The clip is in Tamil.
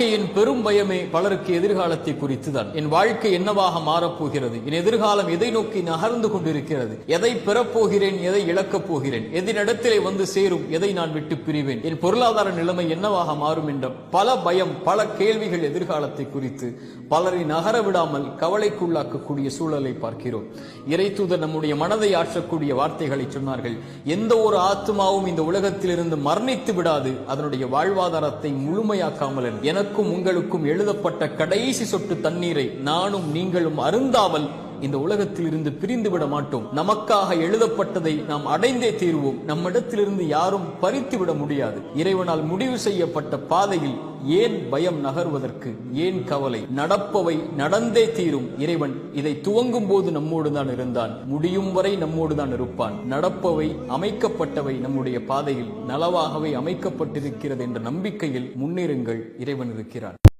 வாழ்க்கையின் பெரும் பயமே பலருக்கு எதிர்காலத்தை குறித்துதான். என் வாழ்க்கை என்னவாக மாறப்போகிறது? என் எதிர்காலம் எதை நோக்கி நகர்ந்து கொண்டிருக்கிறது? எதை பெறப்போகிறேன்? எதை இழக்கப் போகிறேன்? எதினிடத்திலே வந்து சேரும்? எதை நான் விட்டு பிரிவேன்? என் பொருளாதார நிலைமை என்னவாக மாறும் என்ற பல பயம் பல கேள்விகள் எதிர்காலத்தை குறித்து பலரை நகர விடாமல் கவலைக்குள்ளாக்கக்கூடிய சூழலை பார்க்கிறோம். இறைத்தூதர் நம்முடைய மனதை ஆற்றக்கூடிய வார்த்தைகளை சொன்னார்கள். எந்த ஒரு ஆத்மாவும் இந்த உலகத்திலிருந்து மரணித்து விடாது. அதனுடைய வாழ்வாதாரத்தை முழுமையாக்காமல் எனக்கு எனக்கும் உங்களுக்கும் எழுதப்பட்ட கடைசி சொட்டு தண்ணீரை நானும் நீங்களும் அருந்தாமல் இந்த உலகத்தில் இருந்து பிரிந்து விட மாட்டோம். நமக்காக எழுதப்பட்டதை நாம் அடைந்தே தீர்வோம். நம்மிடத்திலிருந்து யாரும் பறித்து விட முடியாது. இறைவனால் முடிவு செய்யப்பட்ட பாதையில் ஏன் பயம் நகர்வதற்கு ஏன் கவலை? நடப்பவை நடந்தே தீரும். இறைவன் இதை துவங்கும் போது நம்மோடு தான் இருந்தான். முடியும் வரை நம்மோடு தான் இருப்பான். நடப்பவை அமைக்கப்பட்டவை நம்முடைய பாதையில் நலவாகவே அமைக்கப்பட்டிருக்கிறது என்ற நம்பிக்கையில் முன்னேறுங்கள். இறைவன் இருக்கிறான்.